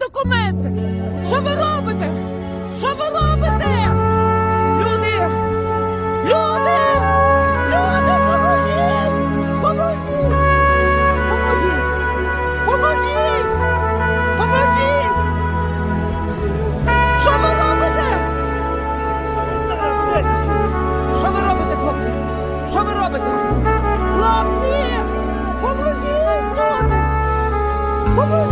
документи. Що ви робите? Що ви робите? Люди! Люди! Люди, поможіть! Поможіть! Поможіть! Поможіть! Поможіть! Що ви робите? Що ви робите, хлопці? Що ви робите? Хлопці! Поможіть! Люди! Поможіть!